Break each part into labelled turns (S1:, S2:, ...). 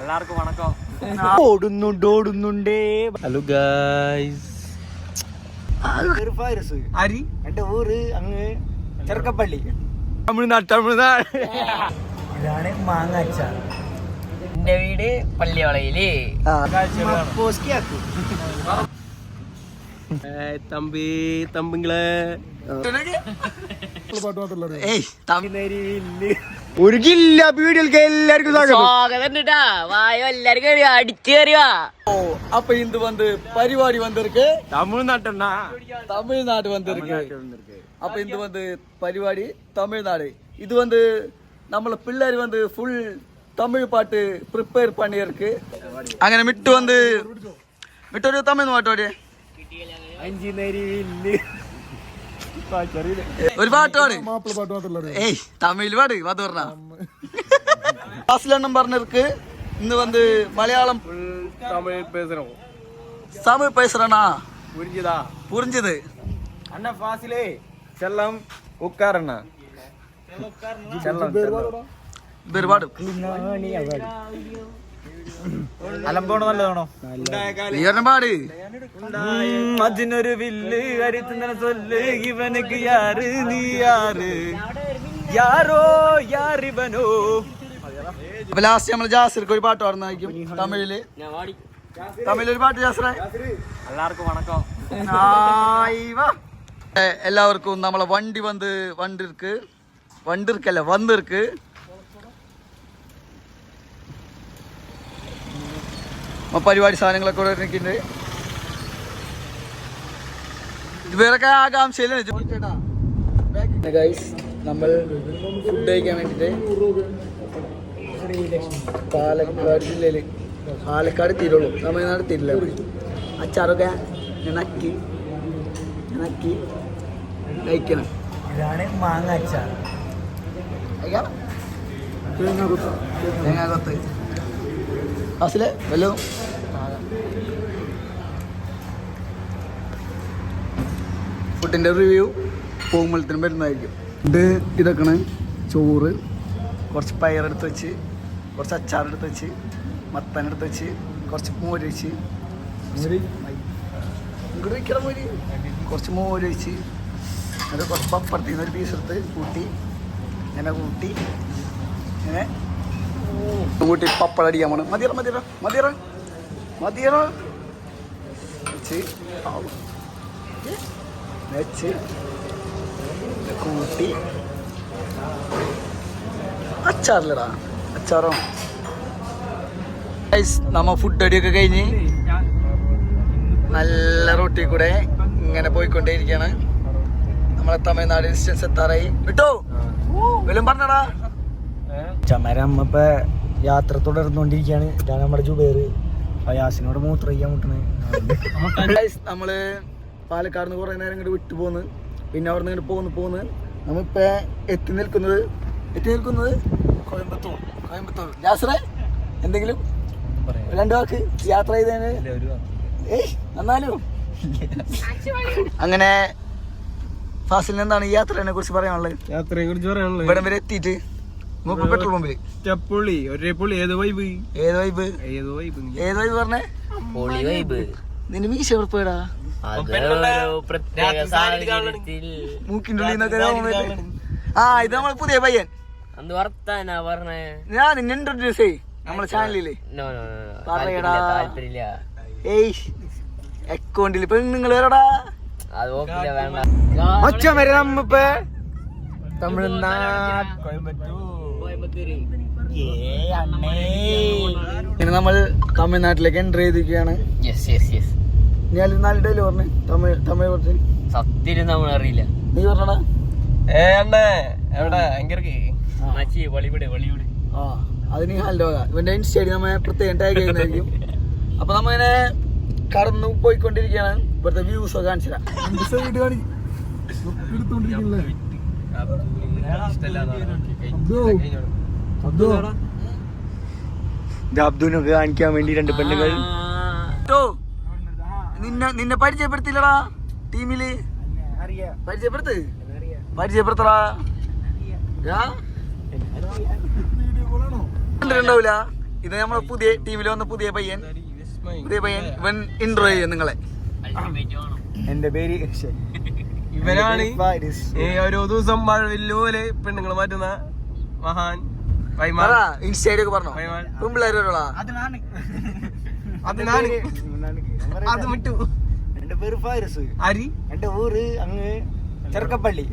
S1: എല്ലാവർക്കും വണക്കം.
S2: ഓടുന്നുണ്ട് ഓടുന്നുണ്ടേ.
S1: ഹലോ ഗായ്സ് അരി
S2: എന്റെ ഊര് അങ്ങ് ചെറുക്കപ്പള്ളി.
S1: തമിഴ്നാട് തമിഴ്നാട്.
S2: ഇതാണ് മാങ്ങ അച്ചാർ.
S3: എന്റെ വീട്
S2: പള്ളിയോളയിൽ
S1: തമ്പി തമ്പിങ്ങളെ.
S2: ഏയ് തമിഴ്നേരിയിൽ ഒരു ജില്ല വീടുകൾക്ക് എല്ലാവർക്കും സ്വാഗതം
S3: സ്വാഗതം കേട്ടാ വായോ എല്ലാരും കയറിയോ അടിച്ചു കയറിയോ
S2: ஓ அப்ப இந்த வந்து பரிவாடி வந்திருக்கு
S1: തമിഴ്നാട്ടണ്ണാ
S2: தமிழ்நாடு வந்திருக்கு அப்ப இந்த வந்து பரிவாடி தமிழ்நாடு இது வந்து நம்மள பிள்ளைர் வந்து ஃபுல் தமிழ் பாட்டு ப்ரிப்பேர் பண்ணியிருக்கு അങ്ങനെ മിട്ടു വന്ന് മിട്ടൊരു തമിഴ് പാട്ടോടെ ഒരു പാട്ട് പാട് ഏയ് തമിഴ് പാട് അത് പറഞ്ഞ ഫാസിലെണ്ണം പറഞ്ഞവർക്ക് ഇന്ന് വന്ന് മലയാളം
S1: തമിഴ്
S2: തമിഴ് പേസറണா
S1: புரிஞ்சுதா
S2: புரிஞ்சுது
S1: அண்ணா ஃபாசிலே ചെല്ലം உட்காரண்ணா செல்லம் അലമ്പോണോ നല്ലതാണോ?
S2: നീ പാട്.
S1: അതിനൊരു വില്ല് കരുത്തുന്ന സൊല്ല്. ഇവനക്ക് യാറ് നീ യാറ്. യാരോ യാറിവനോ?
S2: അപ്പൊ ലാസ്റ്റ് നമ്മൾ ജാസിർക്ക് ഒരു പാട്ട് പാടുന്നതായിരിക്കും തമിഴിൽ. തമിഴിൽ ഒരു പാട്ട് ജാസിറെ?
S1: എല്ലാവർക്കും വണക്കം.
S2: എല്ലാവർക്കും നമ്മളെ വണ്ടി വന്ന് വണ്ടിർക്ക് വണ്ടിർക്കല്ല വന്നിർക്ക് പരിപാടി സാധനങ്ങളൊക്കെ ഇവിടെ നിൽക്കുന്നുണ്ട് ഇവരൊക്കെ ആകാംക്ഷയിലാണ്. ഗൈസ് നമ്മൾ ഫുഡ് കഴിക്കാൻ വേണ്ടിയിട്ട് പാലക്കാട് ജില്ലയിൽ പാലക്കാട് തീരുള്ളൂ. തമിഴ്നാട് തീരില്ല. അച്ചാറൊക്കെ ഇണക്കി ഇണക്കി കഴിക്കണം.
S3: ഇതാണ് മാങ്ങ അച്ചാർ.
S2: കഴിക്കാം. തേങ്ങാ കൊത്ത്. അസിലെ വല്ലോ ഫുഡിന്റെ റിവ്യൂ പോകുമ്പോഴത്തേനും വരുന്നതായിരിക്കും. ഇത് ഇതൊക്കെയാണ് ചോറ്. കുറച്ച് പയറെടുത്ത് വെച്ച് കുറച്ച് അച്ചാറെടുത്ത് വെച്ച് മത്തനെടുത്ത് വെച്ച് കുറച്ച് മോര് വെച്ച് ഇങ്ങോട്ട് വെക്കണം മോര്. കുറച്ച് മോര് വെച്ച് അത് കുറച്ച് പപ്പടത്തിൽ നിന്ന് ഒരു പീസ് എടുത്ത് കൂട്ടി ഇങ്ങനെ കൂട്ടി ഇങ്ങനെ. കൂട്ടി പപ്പടം അടിക്കാൻ പോണം. മതിയറ മതിയറ മതിയറ മതിയറ. വെച്ച് ആവും. വെച്ച് കൂട്ടി. അച്ചാറിലടാ. അച്ചാറോ? നമ്മ ഫുഡ് അടിയൊക്കെ കഴിഞ്ഞ് നല്ല റൊട്ടി കൂടെ ഇങ്ങനെ പോയിക്കൊണ്ടേയിരിക്കുകയാണ് നമ്മളെ തമിഴ്നാട് ഡിസ്റ്റൻസ് എത്താറായി. വിട്ടോ? വല്ലതും പറഞ്ഞടാ.
S3: ചമരം ഇപ്പൊ യാത്ര തുടർന്നുകൊണ്ടിരിക്കുകയാണ് ഇതാണ് നമ്മുടെ ജുബേർ ഫയാസിനോട് മൂത്രയ്ക്കാൻ മുട്ടണേ
S2: നമ്മൾ പാലക്കാട് നിന്ന് കുറെ നേരം ഇങ്ങോട്ട് വിട്ടു പോന്ന്. പിന്നെ അവിടെ നിന്ന് ഇങ്ങോട്ട് പോന്ന് പോന്ന് നമ്മിപ്പോ എത്തി നിൽക്കുന്നത് എത്തി നിൽക്കുന്നത് കോയമ്പത്തൂർ കോയമ്പത്തൂർ. ജാസറെ എന്തെങ്കിലും രണ്ടു വാക്ക് യാത്ര ചെയ്തതിന് ഏയ് എന്നാലും അങ്ങനെ ഫാസിൽ എന്താണ് ഈ യാത്രയെ കുറിച്ച് പറയാനുള്ളത്?
S1: യാത്രയെ കുറിച്ച് പറയാനുള്ളത്
S2: ഇവിടെ വരെ എത്തിയിട്ട് പെട്രോൾ പമ്പിൽ.
S1: പുള്ളി ഒരേ പുള്ളി. ഏത് വൈബ്
S2: ഏത് വൈബ്
S1: ഏത് വൈബ്
S2: ഏത് വൈബ് പറഞ്ഞേ?
S3: പൊളി വൈബ്
S2: നിന്റെ മീശ എവിടെപ്പോയടാ? ഉള്ളിൽ. ആ ഇത് നമ്മളെ പുതിയ പയ്യൻ.
S3: വർത്താനാ പറഞ്ഞേ?
S2: ഞാൻ നിന്നെ ഇൻട്രൊഡ്യൂസ് ചെയ് നമ്മളെ ചാനലിൽ
S3: നോ നോ നോ
S2: പറയടാ. ഏയ് അക്കൗണ്ടിൽ ഇപ്പൊ നിങ്ങൾ
S1: നമ്മപ്പ തമിഴ്നാട്.
S2: നമ്മൾ തമിഴ്നാട്ടിലേക്ക് എൻട്രി ചെയ്തിരിക്കുകയാണ്.
S3: യെസ് യെസ് യെസ്
S2: ഞാൻ നാല് പറഞ്ഞു? തമിഴ് തമിഴ് പറഞ്ഞു
S3: സത്യം നമ്മൾ അറിയില്ല.
S2: നീ പറഞ്ഞടാ.
S1: ഏ അണ്ണേ എവിടെ? എങ്കിറക്കി
S3: മച്ചി വളിവിടെ വളിവിടെ.
S2: ആ അത് നീ ഹലോ ഇവന്റെ ഇൻസ്റ്റയിൽ നമ്മ പ്രത്യേകം ടാഗ് ചെയ്യുന്നതായിരിക്കും. അപ്പൊ നമ്മ ഇങ്ങനെ കടന്നു പോയിക്കൊണ്ടിരിക്കുകയാണ്. ഇവിടുത്തെ വ്യൂസ് ഒക്കെ കാണിച്ചില്ല അബ്ദുനൊക്കെ കാണിക്കാൻ വേണ്ടി രണ്ട് പെണ്ണുങ്ങൾ. നിന്നെ നിന്നെ പരിചയപ്പെടുത്തില്ലടാ ടീമിൽ. പരിചയപ്പെടുത്ത്. പരിചയപ്പെടുത്തടാ. ഉണ്ടാവില്ല ഇത് നമ്മളെ പുതിയ ടീമിൽ വന്ന പുതിയ പയ്യൻ. പുതിയ പയ്യൻ ഇവൻ ഇൻട്രോ ചെയ്യും നിങ്ങളെ.
S4: എന്റെ പേര്
S1: ഇവനാണ് ഓരോ ദിവസം മഴ വലിയ പെണ്ണുങ്ങൾ മാറ്റുന്ന മഹാൻ
S2: ഇൻസ്റ്റയിലൊക്കെ പറഞ്ഞോ?
S1: വൈമാൻ.
S2: പെമ്പിള്ളേരോടാ
S1: അത് ഞാൻ അത് വിട്ടു.
S4: എന്റെ പേര് ഫാരിസ്
S1: അരി
S4: എന്റെ ഊര് അങ്ങ് ചെറുക്കപ്പള്ളി.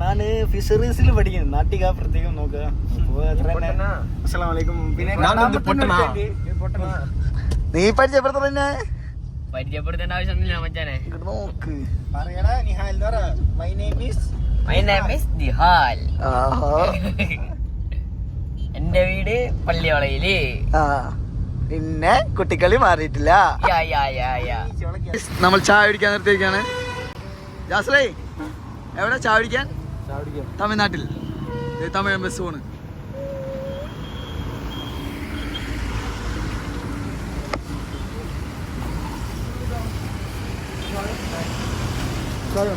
S4: ഞാൻ ഫിഷറീസിൽ പഠിക്കുന്നു. നാട്ടിക പ്രത്യേകം നോക്കുക. അസ്സലാമു അലൈക്കും പിന്നെ.
S2: നീ പരിചയപ്പെടുത്ത തന്നെ
S3: പരിചയപ്പെടുത്തേണ്ട ആവശ്യമൊന്നുമില്ല മച്ചാനെ.
S2: നോക്ക്.
S4: പറയടാ Nihal my name is
S3: my name is Dihal
S2: ആഹാ.
S3: എന്റെ വീട് പള്ളിയോളയിൽ
S2: ആ. പിന്നെ കുട്ടിക്കളി മാറിയിട്ടില്ല. നമ്മൾ ചായ പിടിക്കാൻ നിർത്തിയിരിക്കാണ്. ജാസ്ലേ എവിടെ ചായ പിടിക്കാൻ തമിഴ്നാട്ടിൽ. തമിഴ് ബസ് പോണ്.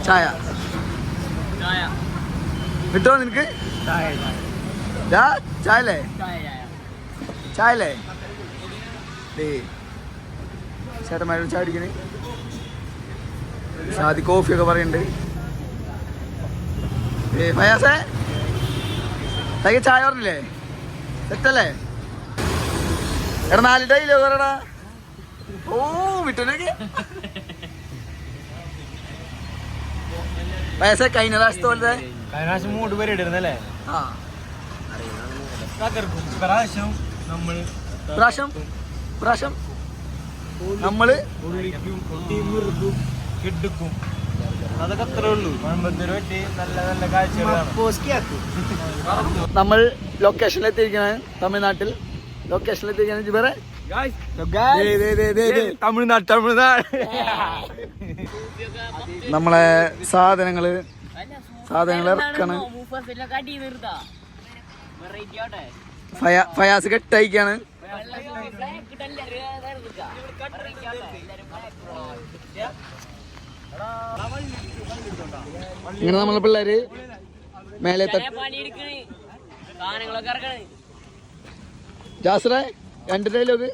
S2: ചായ. കിട്ടോ നിനക്ക്? ദാ, ചായ അല്ലേ
S3: ചായ ചായ
S2: ഷാദി കോഫി ഒക്കെ ചേട്ടന്മാരോട് ചായ കുടിക്കണേ. ഷാദി കോഫിയൊക്കെ പറയുന്നുണ്ട്. ഏ ഫയാസേ തയ്യ ചായ പറഞ്ഞില്ലേ? സെറ്റല്ലേ? എടാ നാല് ഡൈലോ പറയടാ. ഓ വിട്ടുനൊക്കെ. ഫയാസേ കഴിഞ്ഞ പ്രാവശ്യത്തെ പോലത്തെ?
S4: കഴിഞ്ഞ പ്രാവശ്യം മൂട് പേര് ഇടുന്നല്ലേ
S2: ആ.
S4: പ്രാവശ്യം നമ്മൾ
S2: പ്രാവശ്യം പ്രാവശ്യം
S4: നമ്മൾ കിടുക്കും. അതൊക്കെ അത്രേ ഉള്ളൂ. പറ്റി നല്ല നല്ല കാഴ്ചകളാണ്.
S2: നമ്മൾ ലൊക്കേഷനിൽ എത്തിയിരിക്കുകയാണ് തമിഴ്നാട്ടിൽ ജിബറെ
S4: തമിഴ്നാട് തമിഴ്നാട്.
S2: നമ്മളെ സാധനങ്ങൾ സാധനങ്ങൾ ഇറക്കാണ്. ഫയാസ് കെട്ടയക്കാണ്. ഇങ്ങനെ നമ്മളെ പിള്ളേര് മേലെ ജാസറെ രണ്ട് ഡയലോഗ്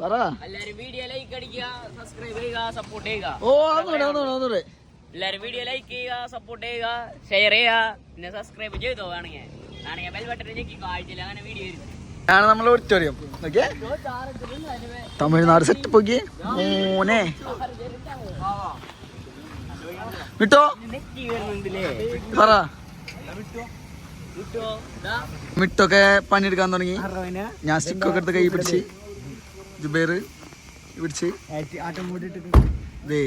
S2: പറ.
S3: എല്ലാരും വീഡിയോ ലൈക്ക് സബ്സ്ക്രൈബ് ചെയ്യുക സപ്പോർട്ട് ചെയ്യുക
S2: ഓ
S3: വീഡിയോ ലൈക്ക് ചെയ്യുക സപ്പോർട്ട് ചെയ്യുക ഷെയർ ചെയ്യുക പിന്നെ സബ്സ്ക്രൈബ് ചെയ്തോ വേണമെങ്കിൽ വേണമെങ്കിൽ ബെൽ ബട്ടൺ ഞെക്കി ആഴ്ചയിൽ അങ്ങനെ വീഡിയോ വരും
S2: ആണ് നമ്മൾ ഓഡിറ്റോറിയം ഓക്കെ തമിഴ്നാട് സെറ്റ് നോക്കി മൂനെ. വിട്ടോ? പറ. മിട്ടൊക്കെ പണിയെടുക്കാൻ തുടങ്ങി. ഞാൻ സ്റ്റിക്കൊക്കെ എടുത്ത് കൈ പിടിച്ച്. ജുബേർ പിടിച്ച്. ദേ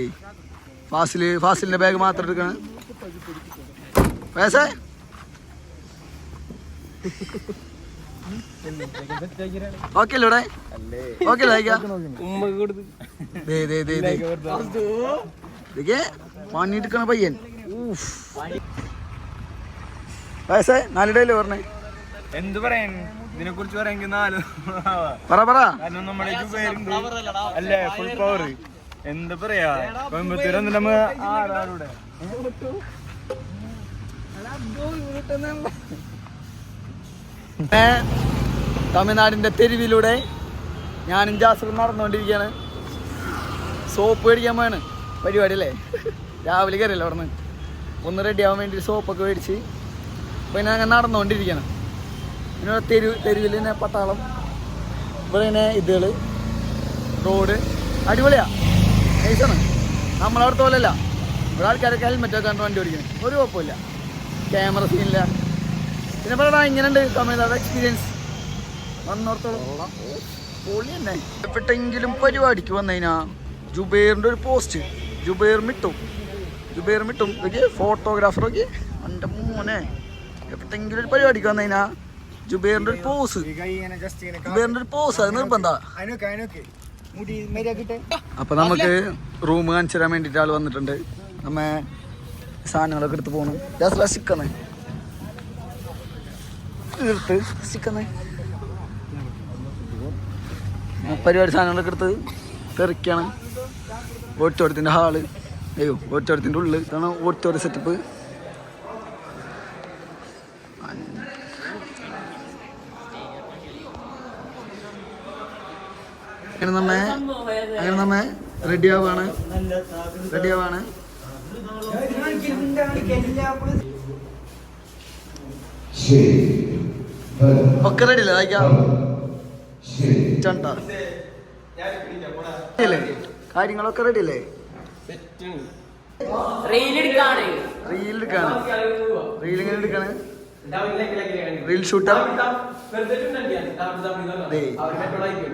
S2: ഫാസിൽ ഫാസിലിന്റെ ബാഗ് മാത്രം എടുക്കണ. വയസ്സേ ഓക്കെ അല്ലേ ഓക്കെ പണിയെടുക്കണ പയ്യൻ. വയസ്സേ നാലിടയില്ലേ പറഞ്ഞേ?
S4: എന്ത് പറയാൻ? ഇതിനെ കുറിച്ച് പറയാമെങ്കിൽ നാല്.
S2: പറ പറ.
S4: അല്ലേ ഫുൾ പവർ എന്താ പറയാ? കോയമ്പത്തൂർ നമ്മ ആറാറുടെ
S2: ഏ, തമിഴ്നാടിന്റെ തെരുവിലൂടെ ഞാൻ ഇഞ്ചാസ് നടന്നുകൊണ്ടിരിക്കുകയാണ് സോപ്പ് മേടിക്കാൻ വേണം പരിപാടി അല്ലേ? രാവിലെ കയറിയല്ലോ അവിടെ നിന്ന് ഒന്ന് റെഡി ആവാൻ വേണ്ടി സോപ്പൊക്കെ മേടിച്ച് പിന്നെ അങ്ങനെ നടന്നുകൊണ്ടിരിക്കുകയാണ്. പിന്നെ തെരു തെരുവിൽ തന്നെ പട്ടാളം. ഇവിടെ ഇങ്ങനെ ഇതുകൾ റോഡ്. അടിപൊളിയാ. നൈസാണ് നമ്മളവിടുത്തെ പോലെയല്ല. ഇവിടെ ആൾക്കാരൊക്കെ ഹെൽമെറ്റ് ഒക്കെ കണ്ട് വണ്ടി ഓടിക്കുന്നത് ഒരു കുഴപ്പമില്ല. ക്യാമറ സീനില്ല പിന്നെ പറയടാ ഇങ്ങനെയുണ്ട് തമിഴ്നാട് എക്സ്പീരിയൻസ് വന്നോർത്തോളം. പൊളി തന്നെ എപ്പോഴെങ്കിലും പരിപാടിക്ക് വന്നതിനാ ജുബൈറിന്റെ ഒരു പോസ്റ്റ്. ജുബൈർ മിട്ടും. ജുബൈർ മിട്ടും. ഫോട്ടോഗ്രാഫർ ഫോട്ടോഗ്രാഫറൊക്കെ എന്റെ മോനെ. എപ്പോഴെങ്കിലും ഒരു പരിപാടിക്ക് വന്നതിനാ ജുബേറിന്റെ ഒരു പോസ്. ജുബേറിന്റെ ഒരു പോസ്. അത് നിർബന്ധ. അപ്പൊ നമുക്ക് റൂം കാണിച്ചു തരാൻ വേണ്ടിട്ട് ആൾ വന്നിട്ടുണ്ട്. നമ്മ സാധനങ്ങളൊക്കെ എടുത്ത് പോകണം എടുത്ത് സിക്കന്ന്. പരിപാടി സാധനങ്ങളൊക്കെ എടുത്ത് തെറിക്കാണ്. ഓഡിറ്റോറിയത്തിന്റെ ഹാൾ. അയ്യോ ഓഡിറ്റോറിയത്തിന്റെ ഉള്ളിൽ ഇതാണ് ഓഡിറ്റോറിയം സെറ്റപ്പ് അങ്ങനെ അങ്ങനെ നമ്മെ റെഡി ഒക്കെ റെഡിയല്ലേ വായിക്കാം ശരി. അല്ലേ കാര്യങ്ങളൊക്കെ റെഡി അല്ലേ റീൽ എടുക്കാണ്? റീൽ ഇങ്ങനെ എടുക്കാണ് reel ഷൂട്ടാ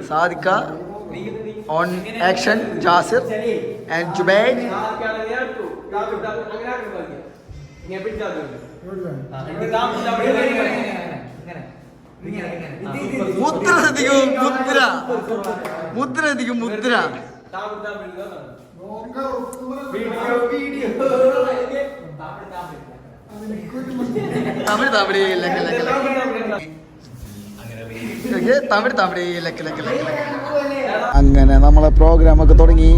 S2: Sadikka on action Jasir and Jubaid. മുദ്ര ശ്രദ്ധിക്കൂ മുദ്ര മുദ്ര. ശ്രദ്ധിക്കൂ മുദ്ര. തമിഴ് തമിഴ് ലക്ക ലക്ക തമിഴ് തമിഴ് ലക്ക ലക്ക ലക്ക ലക്ക. അങ്ങനെ നമ്മളെ പ്രോഗ്രാമൊക്കെ തുടങ്ങി.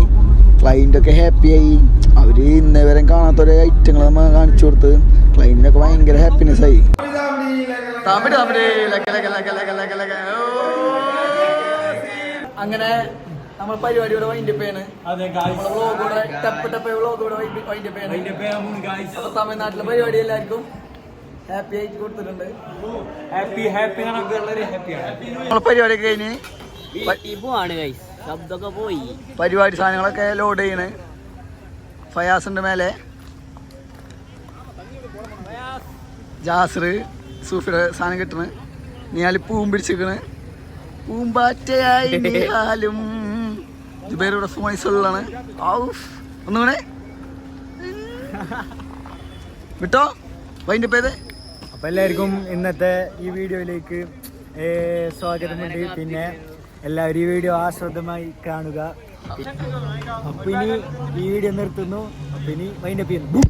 S2: ക്ലൈന്റ് ഒക്കെ ഹാപ്പി ആയി. അവർ ഇന്നേ വരെ കാണാത്ത ഒരു ഐറ്റങ്ങൾ നമ്മൾ കാണിച്ചു കൊടുത്ത്. ക്ലൈന്റിനൊക്കെ ഭയങ്കര ഹാപ്പിനെസ് ആയി. തമിഴ് തമിഴ്. അങ്ങനെ നമ്മൾ പരിപാടി ഇവിടെ വൈൻഡപ്പ് ചെയ്യാണ്. നമ്മളെ വ്ളോഗ് ഇവിടെ ടപ്പ് ടപ്പ് വ്ളോഗ് ഇവിടെ വൈൻഡപ്പ് ചെയ്യണം. അപ്പൊ തമിഴ്നാട്ടിലെ പരിപാടി എല്ലാവർക്കും ഹാപ്പി ആയിട്ട് കൊടുത്തിട്ടുണ്ട്.
S4: ഹാപ്പി ഹാപ്പി
S2: നമ്മളെ പരിപാടിയൊക്കെ കഴിഞ്ഞ്
S3: ശബ്ദമൊക്കെ പോയി.
S2: പരിപാടി സാധനങ്ങളൊക്കെ ലോഡ് ചെയ്യണ്. ഫയാസിന്റെ മേലെ. ജാസർ. സൂഫിയുടെ സാധനം കിട്ടണ്. നീയാൽ പൂവും പിടിച്ചിരിക്കണ്. പൂമ്പാറ്റയായി നീയാലും ജുബൈറിയുടെ ഫോണിൽ സൊല്ലാണ് ഔഫ്. ഒന്നുകൂടെ. വിട്ടോ? വൈന്റെ പേര്
S4: അപ്പൊ എല്ലാവർക്കും ഇന്നത്തെ ഈ വീഡിയോയിലേക്ക് സ്വാഗതമുണ്ട് പിന്നെ എല്ലാവരും ഈ വീഡിയോ ആസ്വാദമായി കാണുക. അപ്പൊ ഇനി ഈ വീഡിയോ നിർത്തുന്നു. അപ്പൊ ഇനി വൈൻഡപ്പ് ചെയ്യുന്നു.